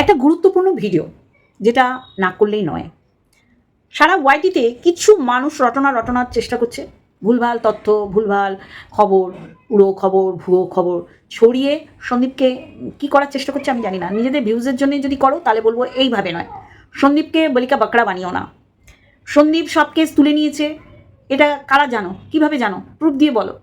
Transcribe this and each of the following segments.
একটা গুরুত্বপূর্ণ ভিডিও যেটা না করলেই নয়। সারা ওয়াইটিতে কিছু মানুষ রটনা রটনার চেষ্টা করছে। ভুলভাল তথ্য, ভুলভাল খবর, উড়ো খবর, ভুয়ো খবর ছড়িয়ে সন্দীপকে কি করার চেষ্টা করছে আমি জানি না। নিজেদের ভিউজের জন্য যদি করো, তাহলে বলব এইভাবে নয়। সন্দীপকে বলিকা বাঁকড়া বানিও না। সন্দীপ সব কেস তুলে নিয়েছে। এটা কারা জানো? কীভাবে জানো? প্রুফ দিয়ে বলো।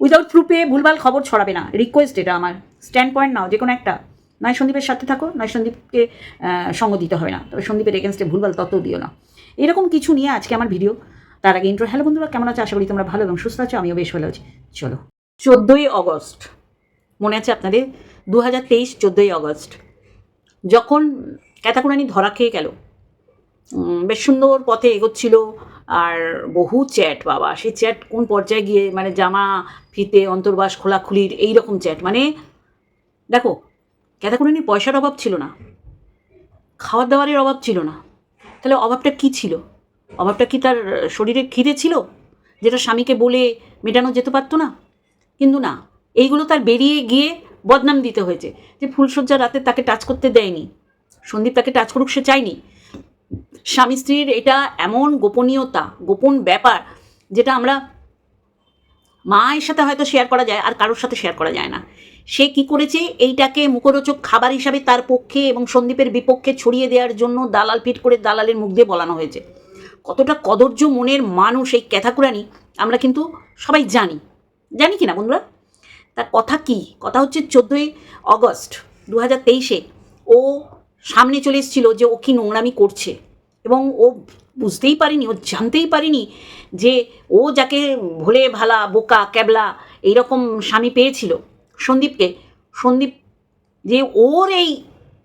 উইদাউট প্রুফে ভুলভাল খবর ছড়াবে না। রিকোয়েস্ট এটা আমার। স্ট্যান্ড পয়েন্ট নাও যে কোনো একটা। নয় সন্দীপের সাথে থাকো নয় সন্দীপকে সঙ্গ দিতে হবে না। তবে সন্দীপের এগেনস্টে ভুলভাল তত্ত্ব দিও না। এরকম কিছু নিয়ে আজকে আমার ভিডিও তার আগে ইন্ট্রো হ্যালো বন্ধুরা, কেমন আছো? আশা করি তোমরা ভালো এবং সুস্থ আছো। আমিও বেশ ভালো আছি। চলো। চোদ্দোই অগস্ট। মনে আছে আপনাদের? দু হাজার তেইশ, চোদ্দোই অগস্ট। যখন ক্যাতাকুরানি ধরা খেয়ে গেল বেশ সুন্দর পথে এগোচ্ছিল। আর বহু চ্যাট, বাবা, সেই চ্যাট কোন পর্যায়ে গিয়ে মানে জামা ফিতে, অন্তর্বাস, খোলাখুলির এই রকম চ্যাট। মানে দেখো ক্যাতাকুরানির পয়সার অভাব ছিল না। খাওয়ার দাওয়ারের অভাব ছিল না। তাহলে অভাবটা কি ছিল? অভাবটা কি তার শরীরে খিদে ছিল? যেটা স্বামীকে বলে মেটানো যেতে পারতো না? কিন্তু না, এইগুলো তার বেরিয়ে গিয়ে বদনাম দিতে হয়েছে যে ফুলসজ্জা রাতে তাকে টাচ করতে দেয়নি। সন্দীপ তাকে টাচ করুক, সে চায়নি। স্বামী স্ত্রীর এটা এমন গোপনীয়তা, গোপন ব্যাপার যেটা আমরা মায়ের সাথে হয়তো শেয়ার করা যায় আর কারোর সাথে শেয়ার করা যায় না। সে কি করেছে? এইটাকে মুখরোচক খাবার হিসাবে তার পক্ষে এবং সন্দীপের বিপক্ষে ছড়িয়ে দেওয়ার জন্য দালাল ফিট করে দালালের মুখ দিয়ে বলানো হয়েছে। কতটা কদর্য মনের মানুষ এই ক্যাথাকুরানি, আমরা কিন্তু সবাই জানি। জানি কি না বন্ধুরা? তার কথা কি? কথা হচ্ছে চোদ্দোই অগস্ট দু হাজার তেইশে ও সামনে চলে এসেছিল যে ও কি নোংরামি করছে। এবং ও বুঝতেই পারিনি, ও জানতেই পারিনি যে ও যাকে ভোলে ভালা, বোকা, ক্যাবলা, এইরকম স্বামী পেয়েছিল। সন্দীপকে, সন্দীপ যে ওর এই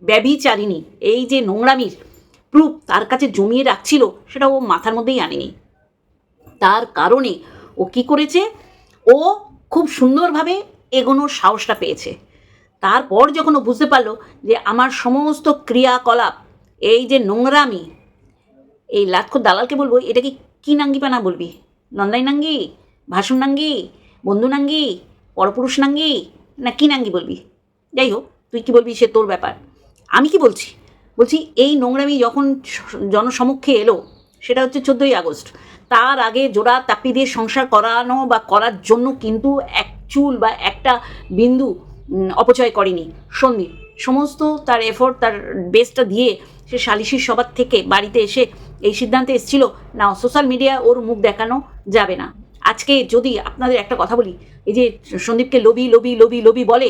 ব্যভিচারিণী, এই যে নোংরামির প্রুফ তার কাছে জমিয়ে রাখছিল, সেটা ও মাথার মধ্যেই আনেনি। তার কারণে ও কি করেছে? ও খুব সুন্দরভাবে এগোনোর সাহসটা পেয়েছে। তারপর যখন ও বুঝতে পারল যে আমার সমস্ত ক্রিয়াকলাপ, এই যে নোংরামি, এই লাটকো দালালকে বলব, এটা কি কী নাঙ্গিপানা বলবি? নন্দাই নাঙ্গি? ভাসুন নাঙ্গি? বন্ধু নাঙ্গি? পরপুরুষ নাঙ্গি? না কী নাঙ্গি বলবি? যাই হোক, তুই কি বলবি সে তোর ব্যাপার। আমি কি বলছি? বলছি, এই নোংরামি যখন জনসমক্ষে এলো, সেটা হচ্ছে চোদ্দোই আগস্ট। তার আগে জোড়া তাপ্পি দিয়ে সংসার করানো বা করার জন্য কিন্তু এক চুল বা একটা বিন্দু অপচয় করেনি সন্দীপ। সমস্ত তার এফোর্ট তার বেস্টটা দিয়ে সে সালিশির সবার থেকে বাড়িতে এসে এই সিদ্ধান্তে এসেছিল, না সোশ্যাল মিডিয়া ওর মুখ দেখানো যাবে না। আজকে যদি আপনাদের একটা কথা বলি, এই যে সন্দীপকে লোভি লোভি লোভি লোভি বলে,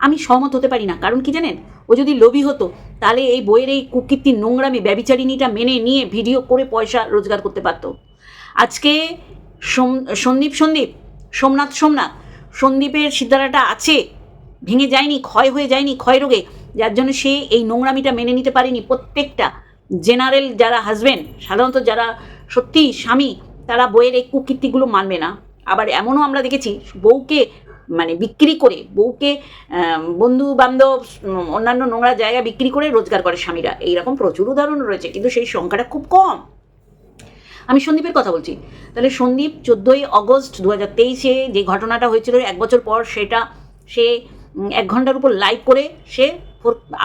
আমি সহমত হতে পারি না। কারণ কি জানেন? ও যদি লোভী হতো, তাহলে এই বইয়ের এই কুকীর্তির নোংরামি, ব্যবিচারিণীটা মেনে নিয়ে ভিডিও করে পয়সা রোজগার করতে পারতো। আজকে সন্দীপ সন্দীপ, সোমনাথ সোমনাথ, সন্দীপের সিদ্ধারাটা আছে, ভেঙে যায়নি, ক্ষয় হয়ে যায়নি, ক্ষয় রোগে, যার জন্য সে এই নোংরামিটা মেনে নিতে পারেনি প্রত্যেকটা জেনারেল যারা হাজবেন্ড সাধারণত যারা সত্যি স্বামী তারা বইয়ের এই কুকীর্তিগুলো মানবে না। আবার এমনও আমরা দেখেছি, বউকে মানে বিক্রি করে, বউকে বন্ধু বান্ধব অন্যান্য নোংরা জায়গা বিক্রি করে রোজগার করে স্বামীরা। এইরকম প্রচুর উদাহরণ রয়েছে, কিন্তু সেই সংখ্যাটা খুব কম। আমি সন্দীপের কথা বলছি। তাহলে সন্দীপ চোদ্দোই অগস্ট দু হাজার তেইশে যে ঘটনাটা হয়েছিল, এক বছর পর সেটা সে এক ঘণ্টার উপর লাইভ করে সে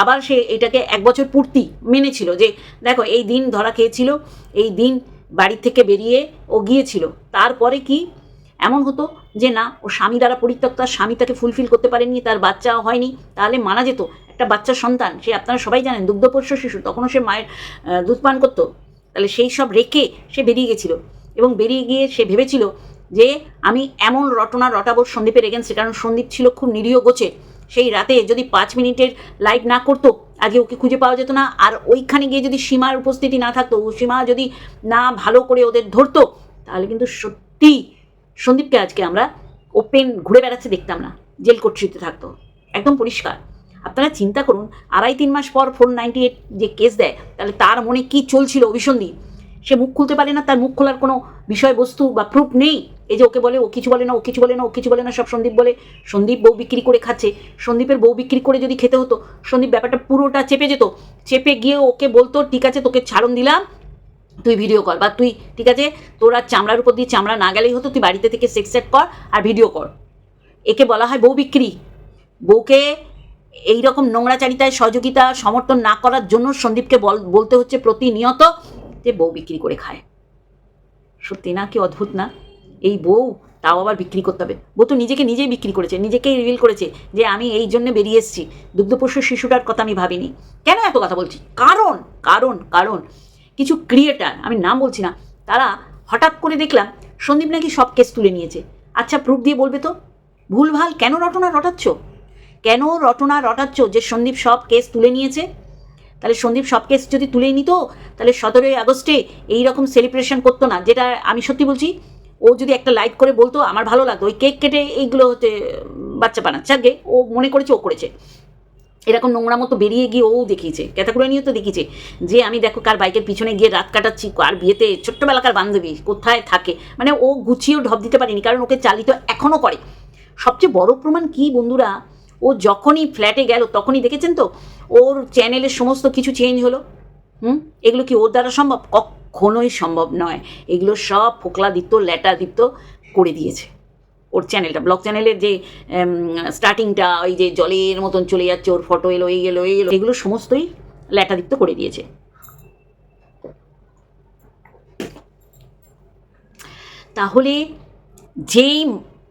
আবার সে এটাকে এক বছর পূর্তি মেনেছিল যে, দেখো, এই দিন ধরা খেয়েছিল, এই দিন বাড়ি থেকে বেরিয়ে ও গিয়েছিল। তারপরে কি? এমন হতো যে না, ও স্বামী দ্বারা পরিত্যক্ত, আর স্বামী তাকে ফুলফিল করতে পারেনি তার বাচ্চা হয়নি। তাহলে মানা যেত একটা বাচ্চার সন্তান। সে আপনারা সবাই জানেন, দুগ্ধপোষ্য শিশু, তখনও সে মায়ের দুধ পান করতো। তাহলে সেই সব রেখে সে বেরিয়ে গেছিল। এবং বেরিয়ে গিয়ে সে ভেবেছিল যে, আমি এমন রটনা রটাবো সন্দীপের এগেন্সে কারণ সন্দীপ ছিল খুব নিরীহ গোছে সেই রাতে যদি পাঁচ মিনিটের লাইভ না করতো আগে ওকে খুঁজে পাওয়া যেত না। আর ওইখানে গিয়ে যদি সীমার উপস্থিতি না থাকতো সীমা যদি না ভালো করে ওদের ধরতো, তাহলে কিন্তু সত্যি সন্দীপকে আজকে আমরা ওপেন ঘুরে বেড়াচ্ছে দেখতাম না। জেল কর্তৃত্বে থাকতো। একদম পরিষ্কার। আপনারা চিন্তা করুন, আড়াই তিন মাস পর ফোর নাইনটি এইট যে কেস দেয়, তাহলে তার মনে কি চলছিল অভিসন্ধি? সে মুখ খুলতে পারে না, তার মুখ খোলার কোনো বিষয়বস্তু বা প্রুফ নেই। এই যে ওকে বলে, ও কিছু বলে না, ও কিছু বলে না, ও কিছু বলে না, সব সন্দীপ বলে, সন্দীপ বউ বিক্রি করে খাচ্ছে। সন্দীপের বউ বিক্রি করে যদি খেতে হতো, সন্দীপ ব্যাপারটা পুরোটা চেপে যেত। চেপে গিয়ে ওকে বলতো, ঠিক আছে, তোকে ছাড়ন দিলাম, তুই ভিডিও কর। বা, তুই, ঠিক আছে, তোর আর চামড়ার উপর দিয়ে চামড়া না গেলেই হতো, তুই বাড়িতে থেকে সেক্স সেট কর আর ভিডিও কর। একে বলা হয় বউ বিক্রি। বউকে এই রকম নোংরাচারিতায় সহযোগিতা, সমর্থন না করার জন্য সন্দীপকে বল, বলতে হচ্ছে প্রতিনিয়ত যে বউ বিক্রি করে খায়। সত্যি না কি অদ্ভুত না? এই বউ তাও আবার বিক্রি করতে হবে। বউ তো নিজেকে নিজেই বিক্রি করেছে, নিজেকেই রিভিল করেছে যে আমি এই জন্য বেরিয়ে এসেছি। দুগ্ধপোষ্য শিশুটার কথা আমি ভাবিনি। কেন এত কথা বলছি? কারণ কারণ কারণ। কিছু ক্রিয়েটার আমি নাম বলছি না, তারা হঠাৎ করে দেখলাম সন্দীপ নাকি সব কেস তুলে নিয়েছে। আচ্ছা প্রুফ দিয়ে বলবে তো? ভুলভাল কেন রটনা রটাচ্ছ? কেন রটনা রটাচ্ছ যে সন্দীপ সব কেস তুলে নিয়েছে? তাহলে সন্দীপ সব কেস যদি তুলে নিত, তাহলে সতেরোই আগস্টে এই রকম সেলিব্রেশন করতো না, যেটা আমি সত্যি বলছি, ও যদি একটা লাইক করে বলতো, আমার ভালো লাগতো। ওই কেক কেটে এইগুলো হচ্ছে বাচ্চা বানাচ্ছে। আগে ও মনে করেছে, ও করেছে। এরকম নোংরা মতো বেরিয়ে গিয়ে ও দেখিয়েছে ক্যাতাকুড়া নিয়ে তো দেখিয়েছে, যে আমি দেখো কার বাইকের পিছনে গিয়ে রাত কাটাচ্ছি আর বিয়েতে ছোট্টবেলাকার বান্ধবী কোথায় থাকে। মানে ও গুছিয়েও ঢপ দিতে পারেনি, কারণ ওকে চালিত এখনও করে। সবচেয়ে বড় প্রমাণ কি বন্ধুরা, ও যখনই ফ্ল্যাটে গেল, তখনই দেখেছেন তো? ওর চ্যানেলের সমস্ত কিছু চেঞ্জ হলো। হুম? এগুলো কি ওর দ্বারা সম্ভব? কখনোই সম্ভব নয়। এগুলো সব ফোকলাদিত্য, ল্যাটাদিত্য করে দিয়েছে। ওর চ্যানেলটা, ব্লগ চ্যানেলের যে স্টার্টিংটা ওই যে জলের মতন চলে যাচ্ছে, ওর ফটো এলো, এই এলো এই এলো, এগুলো সমস্তই ল্যাটাদিত্য করে দিয়েছে। তাহলে যেই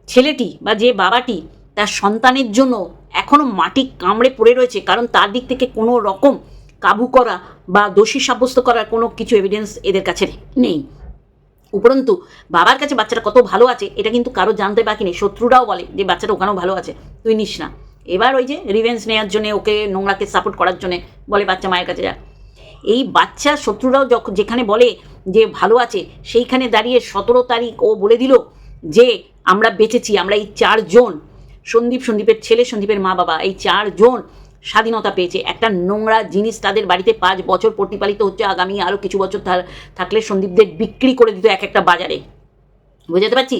ছেলেটি বা যে বাবাটি তার সন্তানের জন্য এখনও মাটি কামড়ে পড়ে রয়েছে, কারণ তার দিক থেকে কোনো রকম কাবু করা বা দোষী সাব্যস্ত করার কোনো কিছু এভিডেন্স এদের কাছে নেই। উপরন্তু, বাবার কাছে বাচ্চাটা কত ভালো আছে, এটা কিন্তু কারও জানতে বাকি নেই। শত্রুরাও বলে যে, বাচ্চাটা ওখানেও ভালো আছে, তুই নিস না। এবার ওই যে রিভেন্স নেওয়ার জন্য, ওকে নোংরাকে সাপোর্ট করার জন্য বলে বাচ্চা মায়ের কাছে যা। এই বাচ্চা শত্রুরাও যখন যেখানে বলে যে, ভালো আছে, সেইখানে দাঁড়িয়ে সতেরো তারিখ ও বলে দিল যে, আমরা বেঁচেছি, আমরা এই চারজন সন্দীপ সন্দীপের ছেলে সন্দীপের মা বাবা এই চারজন স্বাধীনতা পেয়েছে। একটা নোংরা জিনিস তাদের বাড়িতে পাঁচ বছর প্রতিপালিত হচ্ছে আগামী আরও কিছু বছর থাকলে সন্দীপদের বিক্রি করে দিত এক একটা বাজারে। বুঝতে পারছি?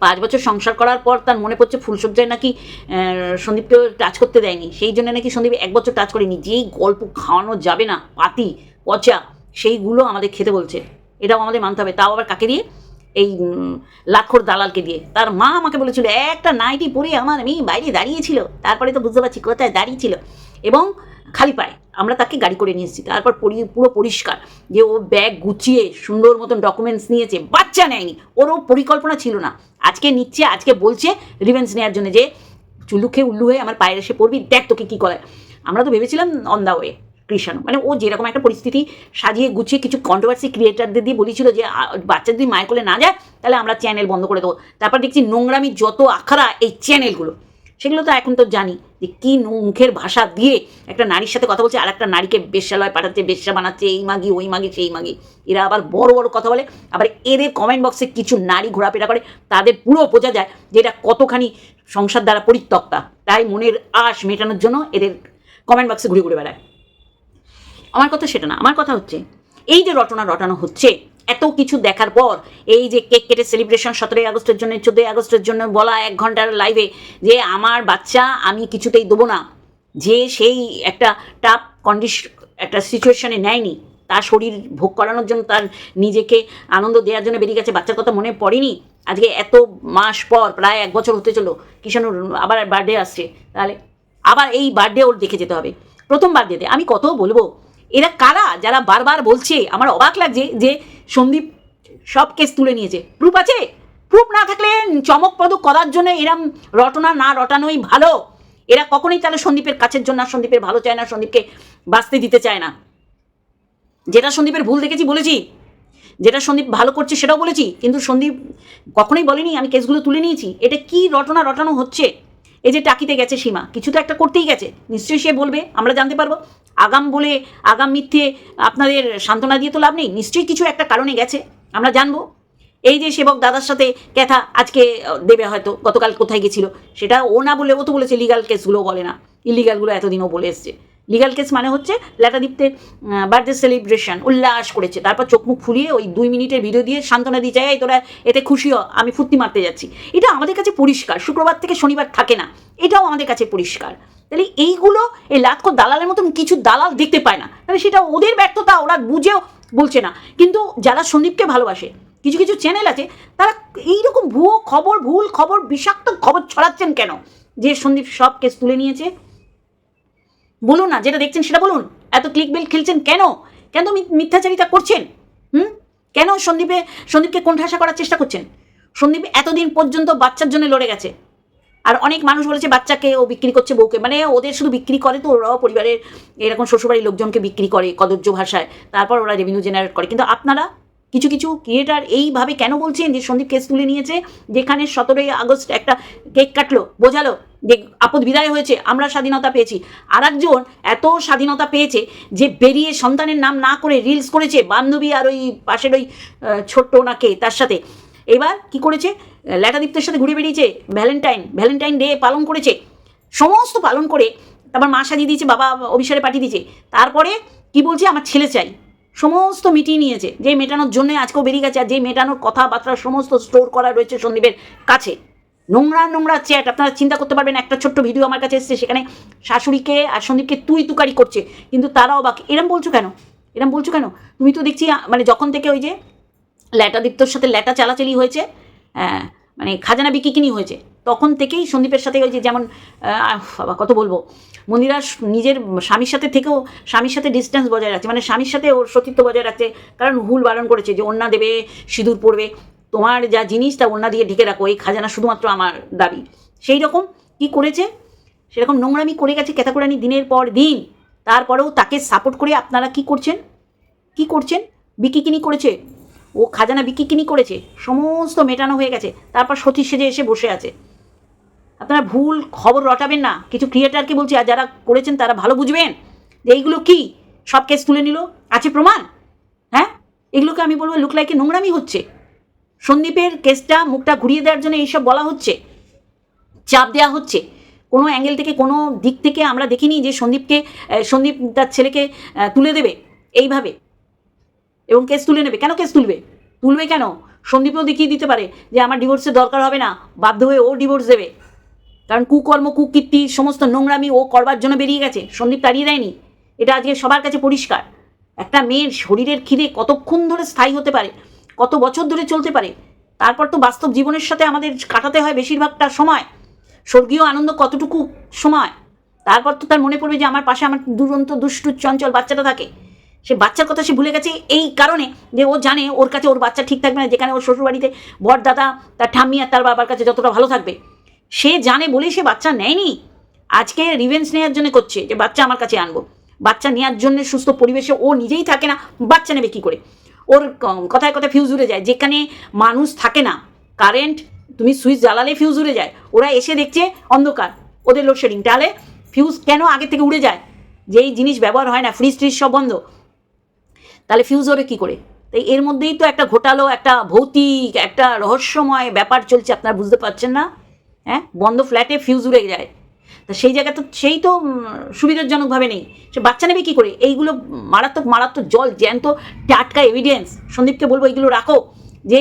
পাঁচ বছর সংসার করার পর তার মনে পড়ছে ফুলসজ্জায় নাকি আহ, সন্দীপকে টাচ করতে দেয়নি। সেই জন্য নাকি সন্দীপ এক বছর টাচ করেনি। যেই গল্প খাওয়ানো যাবে না পাতি পচা সেইগুলো আমাদের খেতে বলছে। এটাও আমাদের মানতে হবে। তাও আবার কাকে দিয়ে? এই লাখর দালালকে দিয়ে। তার মা আমাকে বলেছিল, একটা নাইটি পরে আমার মেয়ে বাইরে দাঁড়িয়েছিল। তারপরে তো বুঝতে পারছি কোথায় দাঁড়িয়েছিল। এবং খালি পায় আমরা তাকে গাড়ি করে নিয়ে এসেছি। তারপর পরি- পুরো পরিষ্কার। যে ও ব্যাগ গুছিয়ে সুন্দর মতন ডকুমেন্টস নিয়েছে, বাচ্চা নেয়নি। ওরও পরিকল্পনা ছিল না। আজকে নিচ্ছে, আজকে বলছে রিভেন্স নেওয়ার জন্য যে চুলুখে উল্লু হয়ে আমার পায়ের এসে পড়বি, দেখ তোকে কী করে আমরা তো ভেবেছিলাম অন দা ওয়ে কৃষাণু মানে ও যেরকম একটা পরিস্থিতি সাজিয়ে গুছিয়ে কিছু কন্ট্রোভার্সি ক্রিয়েটারদের দিয়ে বলেছিল যে বাচ্চা যদি মায়ের কোলে না যায়, তাহলে আমরা চ্যানেল বন্ধ করে দেবো। তারপর দেখছি নোংরামি যত আখড়া এই চ্যানেলগুলো সেগুলো তো এখন তো জানি যে কী মুখের ভাষা দিয়ে একটা নারীর সাথে কথা বলছে আর একটা নারীকে বেশ্যালয় পাঠাচ্ছে, বেশ্যা বানাচ্ছে, এই মাগি, ওই মাগি, সেই মাগি। এরা আবার বড় বড় কথা বলে, আবার এদের কমেন্ট বক্সে কিছু নারী ঘোরাফেরা করে, তাদের পুরো বোঝা যায় যে এটা কতখানি সংসার দ্বারা পরিত্যক্তা। তাই মনের আশ মেটানোর জন্য এদের কমেন্ট বক্সে ঘুরে ঘুরে বেড়ায়। আমার কথা সেটা না, আমার কথা হচ্ছে, এই যে রটনা রটানো হচ্ছে, এত কিছু দেখার পর, এই যে কেক কেটে সেলিব্রেশন সতেরোই আগস্টের জন্য, চোদ্দোই আগস্টের জন্য বলা এক ঘণ্টার লাইভে যে আমার বাচ্চা আমি কিছুতেই দেবো না, যে সেই একটা টাফ কন্ডিশন একটা সিচুয়েশনে নেয়নি, তার শরীর ভোগ করানোর জন্য তার নিজেকে আনন্দ দেওয়ার জন্য বেরিয়ে গেছে, বাচ্চার কথা মনে পড়েনি, আজকে এত মাস পর, প্রায় এক বছর হতে চলো কিষাণুর আবার বার্থডে আসছে, তাহলে আবার এই বার্থডে ওর দেখে যেতে হবে। প্রথম বার্থডেতে আমি কত বলব এরা কারা? যারা বারবার বলছে, আমার অবাক লাগছে যে সন্দীপ সব কেস তুলে নিয়েছে। প্রুফ আছে? প্রুফ না থাকলে চমকপ্রদ করার জন্য এরম রটনা না রটানোই ভালো। এরা কখনোই তাহলে সন্দীপের কাছের জন্য আর সন্দীপের ভালো চায় না সন্দীপকে বাঁচতে দিতে চায় না। যেটা সন্দীপের ভুল দেখেছি বলেছি, যেটা সন্দীপ ভালো করছে সেটাও বলেছি, কিন্তু সন্দীপ কখনোই বলেনি, আমি কেসগুলো তুলে নিয়েছি। এটা কি রটনা রটানো হচ্ছে? এই যে টাকিতে গেছে সীমা, কিছু তো একটা করতেই গেছে। নিশ্চয়ই সে বলবে, আমরা জানতে পারব। আগাম বলে, আগাম মিথ্যে আপনাদের সান্ত্বনা দিয়ে তো লাভ নেই। নিশ্চয়ই কিছু একটা কারণে গেছে, আমরা জানব। এই যে সেবক দাদার সাথে ক্যাথা আজকে দেবে হয়তো, গতকাল কোথায় গেছিল, সেটা ও না বলে ও তো বলেছে লিগাল কেসগুলো বলে না। ইলিগালগুলো এতদিনও বলে এসছে। লিগাল কেস মানে হচ্ছে ল্যাটাদীপ্তের বার্থডে সেলিব্রেশন উল্লাস করেছে। তারপর চোখ মুখ ফুলিয়ে ওই দুই মিনিটের ভিডিও দিয়ে সান্ত্বনা দিয়ে যায় তোরা এতে খুশি হ, আমি ফুর্তি মারতে যাচ্ছি। এটা আমাদের কাছে পরিষ্কার, শুক্রবার থেকে শনিবার থাকে না। এটাও আমাদের কাছে পরিষ্কার। তাহলে এইগুলো এই লাতকো দালালের মতন কিছু দালাল দেখতে পায় না। তাহলে সেটা ওদের ব্যর্থতা, ওরা বুঝেও বলছে না। কিন্তু যারা সন্দীপকে ভালোবাসে, কিছু কিছু চ্যানেল আছে, তারা এইরকম ভুয়ো খবর, ভুল খবর, বিষাক্ত খবর ছড়াচ্ছেন কেন? যে সন্দীপ সব কেস তুলে নিয়েছে বলুন না, যেটা দেখছেন সেটা বলুন। এত ক্লিক বেল খেলছেন কেন? কেন মিথ্যাচারিতা করছেন? হুম? কেন সন্দীপে, সন্দীপকে কোণঠাসা করার চেষ্টা করছেন? সন্দীপ এতদিন পর্যন্ত বাচ্চার জন্য লড়ে গেছে। আর অনেক মানুষ বলেছে বাচ্চাকে ও বিক্রি করছে বউকে। মানে ওদের শুধু বিক্রি করে তো, ওরাও পরিবারের এরকম শ্বশুরবাড়ির লোকজনকে বিক্রি করে কদর্য ভাষায়। তারপর ওরা রেভিনিউ জেনারেট করে। কিন্তু আপনারা কিছু কিছু ক্রিয়েটার এইভাবে কেন বলছেন যে সন্দীপ কেস তুলে নিয়েছে? যেখানে সতেরোই আগস্ট একটা কেক কাটলো, বোঝালো যে আপদ বিদায় হয়েছে, আমরা স্বাধীনতা পেয়েছি। আর একজন এত স্বাধীনতা পেয়েছে যে বেরিয়ে সন্তানের নাম না করে রিলস করেছে, বান্ধবী আর ওই পাশের ওই ছোট্ট ওনাকে, তার সাথে। এবার কি করেছে? ল্যাটাদীপ্তের সাথে ঘুরে বেরিয়েছে ভ্যালেন্টাইন ভ্যালেন্টাইন ডে পালন করেছে। সমস্ত পালন করে তারপর মা সাজিয়ে দিয়েছে, বাবা অভিসারে পাঠিয়ে দিয়েছে। তারপরে কি বলছে? আমার ছেলে চাই। সমস্ত মিটিয়ে নিয়েছে যে মেটানোর জন্য আজকেও বেরিয়ে গেছে আর যে মেটানোর কথাবার্তা সমস্ত স্টোর করা রয়েছে সন্দীপের কাছে। নোংরা নোংরা চ্যাট আপনারা চিন্তা করতে পারবেন একটা ছোট্ট ভিডিও আমার কাছে এসেছে সেখানে শাশুড়িকে আর সন্দীপকে তুই তুকারি করছে কিন্তু তারাও বাকি এরম বলছো কেন? এরম বলছো কেন? তুমি তো দেখছি মানে যখন থেকে ওই যে ল্যাটাদীপ্তর সাথে ল্যাটা চালাচালি হয়েছে হ্যাঁ, মানে খাজানা বিকিকিনি হয়েছে তখন থেকেই সন্দীপের সাথে ওই যে যেমন বাবা কত বলব? মন্দিরা নিজের স্বামীর সাথে থেকেও স্বামীর সাথে ডিস্টেন্স বজায় রাখছে। মানে স্বামীর সাথে ওর সতীত্ব বজায় রাখছে। কারণ হুল বারণ করেছে যে, অন্যা দেবে, সিঁদুর পড়বে। তোমার যা জিনিস, তা অন্যা দিয়ে ঢেকে রাখো। এই খাজানা শুধুমাত্র আমার দাবি। সেই রকম কি করেছে? সেরকম নোংরামি করে গেছে কেতাকুরানি দিনের পর দিন। তারপরেও তাকে সাপোর্ট করে আপনারা কি করছেন? কি করছেন? বিকিকিনি করেছে। ও খাজানা বিকিকিনি করেছে। সমস্ত মেটানো হয়ে গেছে। তারপর সতী সেজে এসে বসে আছে। আপনারা ভুল খবর রটাবেন না। কিছু ক্রিয়েটারকে বলছি, আর যারা করেছেন তারা ভালো বুঝবেন যে এইগুলো কী? সব কেস তুলে নিল। আছে প্রমাণ? হ্যাঁ? এগুলোকে আমি বলব লুক লাইকে নোংরামি হচ্ছে। সন্দীপের কেসটা মুখটা ঘুরিয়ে দেওয়ার জন্য এইসব বলা হচ্ছে। চাপ দেওয়া হচ্ছে। কোনো অ্যাঙ্গেল থেকে, কোনো দিক থেকে আমরা দেখিনি যে সন্দীপকে সন্দীপ তার ছেলেকে তুলে দেবে এইভাবে। এবং কেস তুলে নেবে। কেন কেস তুলবে? তুলবে কেন? সন্দীপও দেখিয়ে দিতে পারে যে আমার ডিভোর্সের দরকার হবে না। বাধ্য হয়ে ও ডিভোর্স দেবে। কারণ কুকর্ম, কুকীর্তি, সমস্ত নোংরামি ও করবার জন্য বেরিয়ে গেছে। সন্দীপ তাড়িয়ে দেয়নি। এটা আজকে সবার কাছে পরিষ্কার। একটা মেয়ের শরীরের খিদে কতক্ষণ ধরে স্থায়ী হতে পারে? কত বছর ধরে চলতে পারে? তারপর তো বাস্তব জীবনের সাথে আমাদের কাটাতে হয় বেশিরভাগটা সময়। স্বর্গীয় আনন্দ কতটুকু সময়? তারপর তো তার মনে পড়বে যে আমার পাশে আমার দুরন্ত, দুষ্টু, চঞ্চল বাচ্চাটা থাকে। সে বাচ্চার কথা সে ভুলে গেছে এই কারণে যে ও জানে ওর কাছে ওর বাচ্চা ঠিক থাকবে না, যেখানে ওর শ্বশুরবাড়িতে বর দাদা তার ঠাম্মি আর তার বাবার কাছে যতটা ভালো থাকবে। সে জানে বলেই সে বাচ্চা নেয়নি। আজকে রিভেন্স নেওয়ার জন্য করছে যে বাচ্চা আমার কাছে আনব। বাচ্চা নেওয়ার জন্য সুস্থ পরিবেশে ও নিজেই থাকে না, বাচ্চা নেবে কী করে? ওর কথায় কথায় ফিউজ উড়ে যায়। যেখানে মানুষ থাকে না কারেন্ট তুমি সুইচ জ্বালালে ফিউজ উড়ে যায়। ওরা এসে দেখছে অন্ধকার, ওদের লোডশেডিং তাহলে ফিউজ কেন আগে থেকে উড়ে যায়? যেই জিনিস ব্যবহার হয় না ফ্রিজ ট্রিজ সব বন্ধ। তাহলে ফিউজ ওরে কী করে? তাই এর মধ্যেই তো একটা ঘোটালো, একটা ভৌতিক, একটা রহস্যময় ব্যাপার চলছে, আপনারা বুঝতে পারছেন না? হ্যাঁ? বন্ধ ফ্ল্যাটে ফিউজ উড়ে যায়। তা সেই জায়গা তো সেই তো সুবিধাজনকভাবে নেই। সে বাচ্চা নেবে কী করে? এইগুলো মারাত্মক মারাত্মক জল, জ্যান্ত, টাটকা এভিডেন্স সন্দীপকে বলব এইগুলো রাখো। যে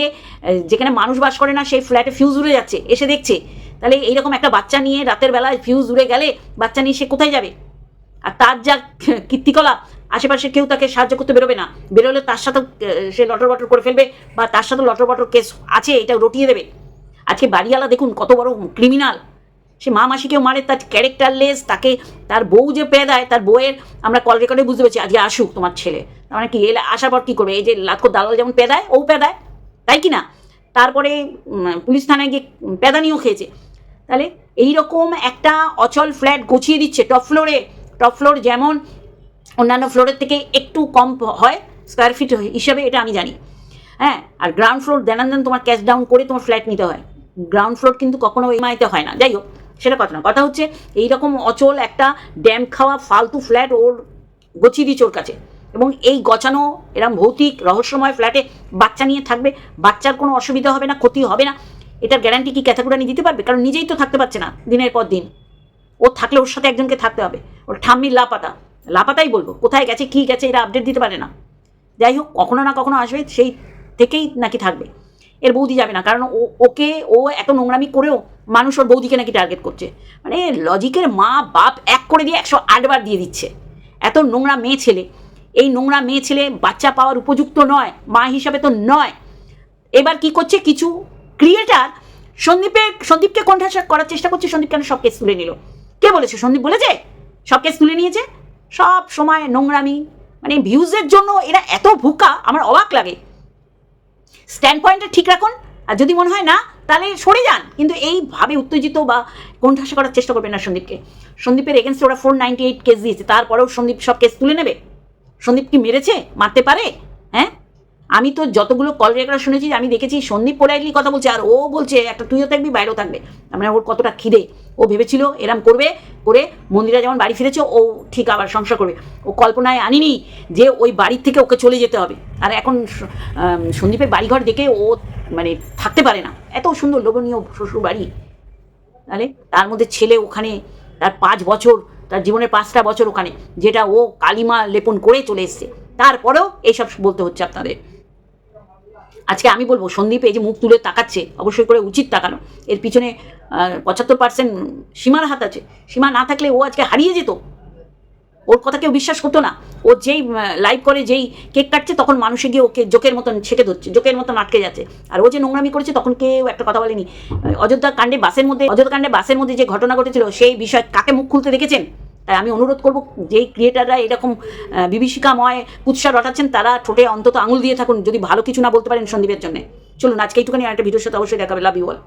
যেখানে মানুষ বাস করে না, সেই ফ্ল্যাটে ফিউজ উড়ে যাচ্ছে। এসে দেখছে। তাহলে এইরকম একটা বাচ্চা নিয়ে রাতের বেলায় ফিউজ উড়ে গেলে বাচ্চা নিয়ে সে কোথায় যাবে? আর তার যা কীর্তিকলা, আশেপাশে কেউ তাকে সাহায্য করতে বেরোবে না। বেরোলে তার সাথে সে লটর বটর করে ফেলবে বা তার সাথে লটর বটর কেস আছে, এটা রটিয়ে দেবে। আজকে বাড়িওয়ালা দেখুন কত বড় ক্রিমিনাল সে মা মাসিকেও মারে, তার ক্যারেক্টারলেস তাকে তার বউ যে পেয়ে দেয়, তার বউয়ের আমরা কল রেকর্ডে বুঝতে পারছি, আজকে আসুক তোমার ছেলে। মানে কি, এলে আসার পর কী করবে? এই যে লাতকো দালাল যেমন পেয়ে দেয়, ও পেয়ে দেয়, তাই কি না? তারপরে পুলিশ থানায় গিয়ে পেদানিও খেয়েছে। তাহলে এই রকম একটা অচল ফ্ল্যাট গুছিয়ে দিচ্ছে টপ ফ্লোরে টপ ফ্লোর যেমন অন্যান্য ফ্লোরের থেকে একটু কম হয় স্কোয়ার ফিট হিসাবে, এটা আমি জানি। হ্যাঁ আর গ্রাউন্ড ফ্লোর দেন দেন তোমার ক্যাশ ডাউন করে তোমার ফ্ল্যাট নিতে হয়। গ্রাউন্ড ফ্লোর কিন্তু কখনো এমআইতে হয় না। যাই হোক সেটা কথা না। কথা হচ্ছে, এইরকম অচল একটা ড্যাম খাওয়া ফালতু ফ্ল্যাট ওর গছিয়ে দিচ্ছে ওর কাছে। এবং এই গছানো, এরম ভৌতিক, রহস্যময় ফ্ল্যাটে বাচ্চা নিয়ে থাকবে, বাচ্চার কোনো অসুবিধা হবে না, ক্ষতি হবে না। এটার গ্যারান্টি কি ক্যাথাগুড়ানি দিতে পারবে? কারণ নিজেই তো থাকতে পারছে না, দিনের পর দিন। ও থাকলে ওর সাথে একজনকে থাকতে হবে। ওর ঠাম্মির লাপাতা। লাপাতাই বলব, কোথায় গেছে, কী গেছে, এরা আপডেট দিতে পারে না। যাই হোক কখনো না কখনো আসবে, সেই থেকেই নাকি থাকবে। এর বৌদি যাবে না। কারণ ও, ওকে ও এত নোংরামি করেও মানুষ ওর বৌদিকে নাকি টার্গেট করছে। মানে লজিকের মা বাপ এক করে দিয়ে একশো আটবার দিয়ে দিচ্ছে। এত নোংরা মেয়ে ছেলে। এই নোংরা মেয়ে ছেলে বাচ্চা পাওয়ার উপযুক্ত নয়, মা হিসাবে তো নয়। এবার কি করছে? কিছু ক্রিয়েটার সন্দীপের সন্দীপকে কণ্ঠাসা করার চেষ্টা করছে। সন্দীপ কেন সব কেস তুলে নিল? কে বলেছে? সন্দীপ বলেছে? সব কেস তুলে নিয়েছে? সব সময় নোংরামি। মানে ভিউজের জন্য এরা এত ভুকা, আমার অবাক লাগে। স্ট্যান্ড পয়েন্টটা ঠিক রাখুন। আর যদি মনে হয় না, তাহলে সরে যান। কিন্তু এইভাবে উত্তেজিত বা কোণঠাসা করার চেষ্টা করবেন না সন্দীপকে। সন্দীপের এগেনস্টে ওরা ফোর নাইনটি এইট কেস দিয়েছে। তারপরেও সন্দীপ সব কেস তুলে নেবে। সন্দীপ কি মেরেছে? মারতে পারে? হ্যাঁ? আমি তো যতগুলো কল রেকর্ড শুনেছি, আমি দেখেছি সন্দীপ পোলাইটলি কথা বলছে, আর ও বলছে, একটা তুইও থাকবি বাইরেও থাকবে। মানে ওর কতটা খিদে। ও ভেবেছিল এরম করবে, করে মন্দিরা যেমন বাড়ি ফিরেছে, ও ঠিক আবার সংসার করবে। ও কল্পনায় আনিনি যে ওই বাড়ির থেকে ওকে চলে যেতে হবে। আর এখন সন্দীপের বাড়িঘর দেখে ও মানে থাকতে পারে না। এত সুন্দর লোভনীয় শ্বশুর বাড়ি তাহলে তার মধ্যে ছেলে ওখানে, তার পাঁচ বছর, তার জীবনের পাঁচটা বছর ওখানে, যেটা ও কালিমা লেপন করে চলে এসছে। তারপরেও এইসব বলতে হচ্ছে আপনাদের। আজকে আমি বলব, সন্দীপ এই যে মুখ তুলে তাকাচ্ছে, অবশ্যই করে উচিত তাকানো। এর পিছনে পঁচাত্তর পার্সেন্ট সীমার হাত আছে। সীমা না থাকলে ও আজকে হারিয়ে যেত। ওর কথা কেউ বিশ্বাস করতো না। ও যেই লাইভ করে, যেই কেক কাটছে, তখন মানুষে গিয়ে ওকে জোকের মতন ছেঁকে ধরছে, জোকের মতন আটকে যাচ্ছে। আর ও যে নোংরামি করেছে, তখন কেউ একটা কথা বলেনি। অযোধ্যা কাণ্ডে বাসের মধ্যে, অযোধ্যা কাণ্ডে বাসের মধ্যে যে ঘটনা ঘটেছিল, সেই বিষয় কাকে মুখ খুলতে দেখেছেন? তাই আমি অনুরোধ করব যে ক্রিয়েটাররা এরকম বিভীষিকাময় কুৎসা রটাচ্ছেন, তারা ঠোঁটে অন্তত আঙুল দিয়ে থাকুন, যদি ভালো কিছু না বলতে পারেন সন্দীপের জন্য। চলুন, আজকে এইটুখানি একটা ভিডিওর সাথে অবশ্যই দেখাবে লাভ ইউ অল